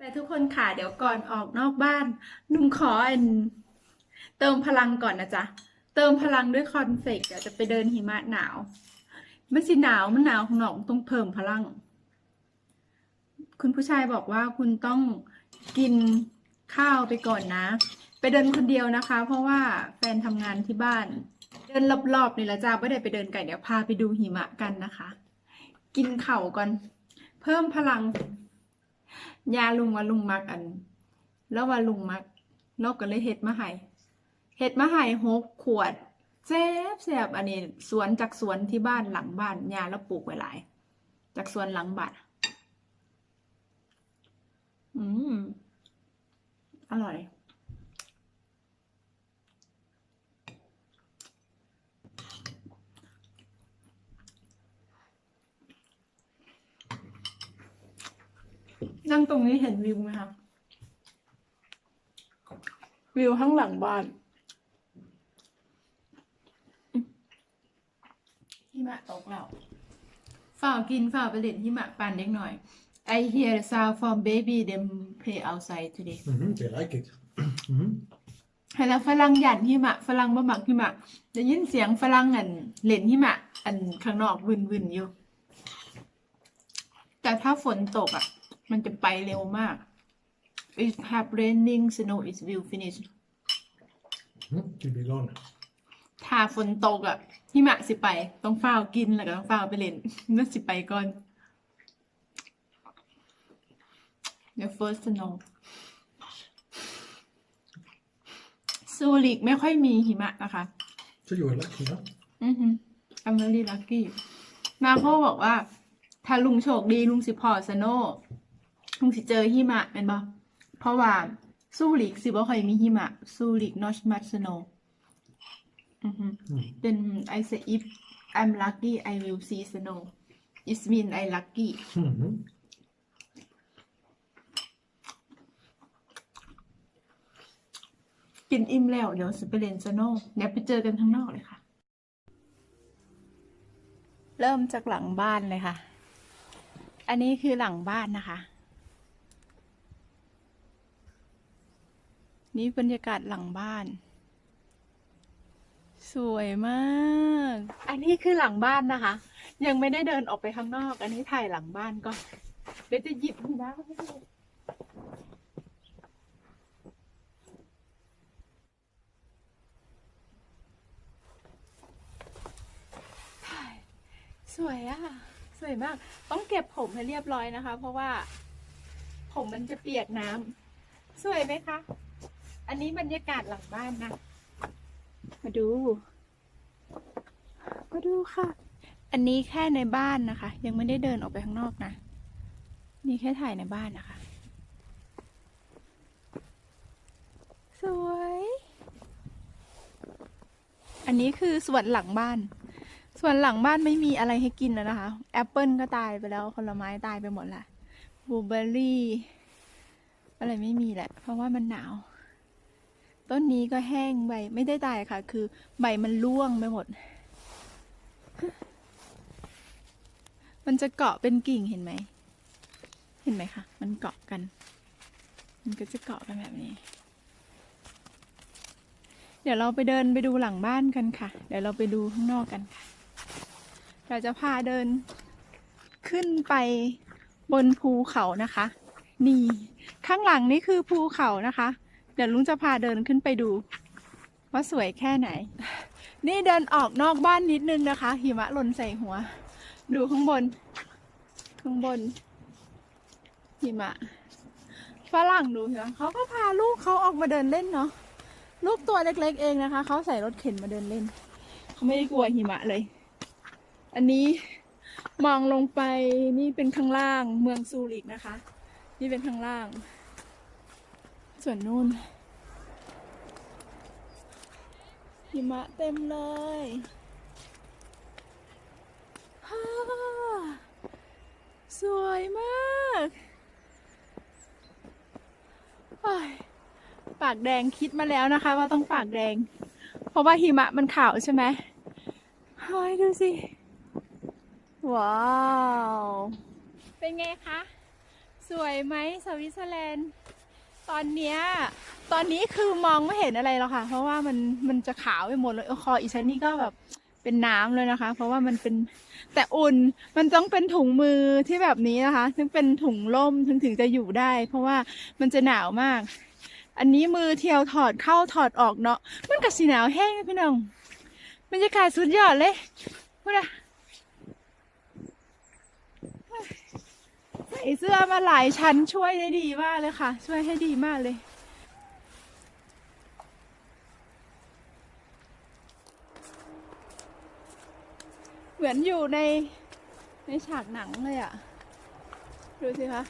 แต่ทุกคนค่ะ เดี๋ยวก่อนออกนอกบ้านนุ่มขออันเติมพลังก่อนนะจ๊ะ เติมพลังด้วยคอนเฟกต์เดี๋ยวจะไปเดินหิมะหนาว ไม่ใช่หนาวมันหนาวข้างนอกต้องเพิ่มพลัง คุณผู้ชายบอกว่าคุณต้องกินข้าวไปก่อนนะ ไปเดินคนเดียวนะคะ เพราะว่าแฟนทำงานที่บ้าน เดินรอบๆนี่แหละจ้าไม่ได้ไปเดินไก่เดี๋ยวพาไปดูหิมะกันนะคะ กินเข่าก่อน เพิ่มพลัง ยาลุงว่าลุงมักอัน แล้วว่าลุงมักนอกก็เลยเห็ดมาให้เห็ดมาให้หกขวดแซ่บแซ่บอันนี้สวนจากสวนที่บ้านหลังบ้านยาแล้วปลูกไว้หลาย จากสวนหลังบ้านอืม อร่อย นั่งตรงนี้เห็นวิวไหมคะวิวข้างหลังบ้านหิมะตกแล้วฝ่าวกินฝ่าวไปเล่นหิมะปั่นเล็กหน่อย I hear the sound from baby them play outside today hmm they like it. hmm ให้แล้วฝรั่งหยันหิมะฝรั่งบ่มักหิมะได้ยินเสียงฝรั่งอันเล่นหิมะ อันข้างนอกวินๆอยู่ แต่ถ้าฝนตกอะ มันจะไปเร็วมาก It have raining snow is will finish hmm You'll be gone. ถ้าฝนตกอะหิมะสิไป ต้องฝ้าวกินแล้วก็ต้องฝ้าวไปเล่นนั่นสิไปก่อน The first snow ซูริกไม่ค่อยมีหิมะนะคะ So you were lucky, huh? อือฮึ I'm very lucky มาโคบอกว่า ถ้าลุงโชคดีลุงสิพอสโน ลุงสิเจอหิมะเป็นบ่เพราะว่าซูริกสิบ่ค่อยมีหิมะซูริก not much snow อือฮึ Mm. then I say if I'm lucky I will see snow it mean I lucky hmm กินอิ่มแล้ว เดี๋ยวสิไปเล่นสโนว์เดี๋ยวไปเจอกันข้างนอกเลยค่ะ เริ่มจากหลังบ้านเลยค่ะ อันนี้คือหลังบ้านนะคะ นี่บรรยากาศหลังบ้าน สวยมาก อันนี้คือหลังบ้านนะคะ ยังไม่ได้เดินออกไปข้างนอก อันนี้ถ่ายหลังบ้านก่อนเดี๋ยวจะหยิบหิมะมาให้ดูสวยอะสวยมาก ต้องเก็บผมให้เรียบร้อยนะคะ เพราะว่า ผมมันจะเปียกน้ำสวยไหมคะ อันนี้บรรยากาศหลังบ้านนะ มาดู มาดูค่ะ อันนี้แค่ในบ้านนะคะ ยังไม่ได้เดินออกไปข้างนอกนะ นี่แค่ถ่ายในบ้านนะคะ สวย อันนี้คือสวนหลังบ้านส่วนหลังบ้านไม่มีอะไรให้กินแล้วนะคะ แอปเปิลก็ตายไปแล้ว ผลไม้ตายไปหมดละบลูเบอร์รี่ อะไรไม่มีแหละ เพราะว่ามันหนาว ต้นนี้ก็แห้งใบไม่ได้ตายค่ะ คือใบมันร่วงไปหมด มันจะเกาะเป็นกิ่งเห็นไหม เห็นไหมคะ มันเกาะกัน มันก็จะเกาะกันแบบนี้ เดี๋ยวเราไปเดินไปดูหลังบ้านกันค่ะ เดี๋ยวเราไปดูข้างนอกกันค่ะ เราจะพาเดินขึ้นไปบนภูเขานะคะ นี่ ข้างหลังนี่คือภูเขานะคะ เดี๋ยวลุงจะพาเดินขึ้นไปดู ว่าสวยแค่ไหน นี่เดินออกนอกบ้านนิดนึงนะคะ หิมะหล่นใส่หัว ดูข้างบน ข้างบน หิมะฝรั่งดูเหรอเขาก็พาลูกเขาออกมาเดินเล่นเนาะลูกตัวเล็กๆเองนะคะเขาใส่รถเข็นมาเดินเล่นเขาไม่ได้กลัวหิมะเลย อันนี้มองลงไปนี่เป็นข้างล่างเมืองซูริกนะคะ นี่เป็นข้างล่าง ส่วนนู่นหิมะเต็มเลยฮ่าสวยมากปากแดงคิดมาแล้วนะคะ ว่าต้องปากแดง เพราะว่าหิมะมันขาวใช่ไหมเฮ้ยดูสิ ว้าว เป็นไงคะ สวยไหมสวิตเซอร์แลนด์ ตอนเนี้ยตอนนี้คือมองไม่เห็นอะไรแล้วค่ะ เพราะว่ามันมันจะขาวไปหมดเลยเออคออีฉันนี่ก็แบบเป็นน้ำเลยนะคะ เพราะว่ามันเป็นแต่อุ่นมันต้องเป็นถุงมือที่แบบนี้นะคะถึงเป็นถุงล่มถึงถึงจะอยู่ได้ เพราะว่ามันจะหนาวมาก อันนี้มือเที่ยวถอดเข้าถอดออกเนาะมันกับสีหนาวแห้งพี่น้องบรรยากาศสุดยอดเลยพูดอะ ใส่เสื้อมาหลายชั้นช่วยได้ดีมากเลยค่ะ ช่วยให้ดีมากเลย เหมือนอยู่ในในฉากหนังเลยอะดูสิคะ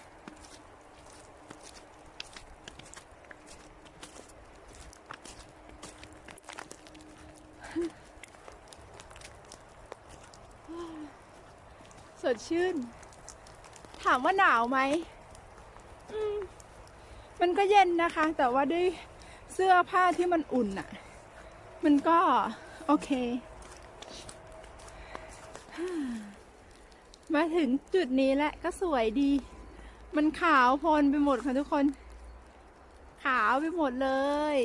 สดชื่น ถามว่าหนาวไหมมมันก็เย็นนะคะ แต่ว่าด้วยเสื้อผ้าที่มันอุ่นอะมันก็โอเค มาถึงจุดนี้แล้วก็สวยดี มันขาวโพลนไปหมดค่ะทุกคน ขาวไปหมดเลย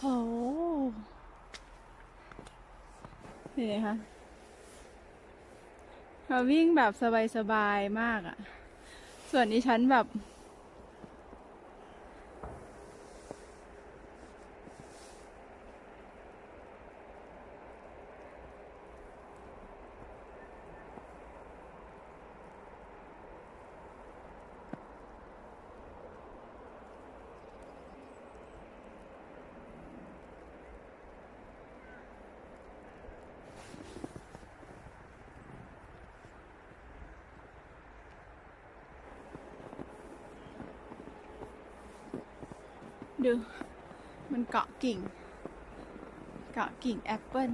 โหเห็นไหมคะเราวิ่งแบบสบายๆมากอะ่ะ ส่วนนี้ฉันแบบ ดู มันเกาะกิ่ง เกาะกิ่งแอปเปิล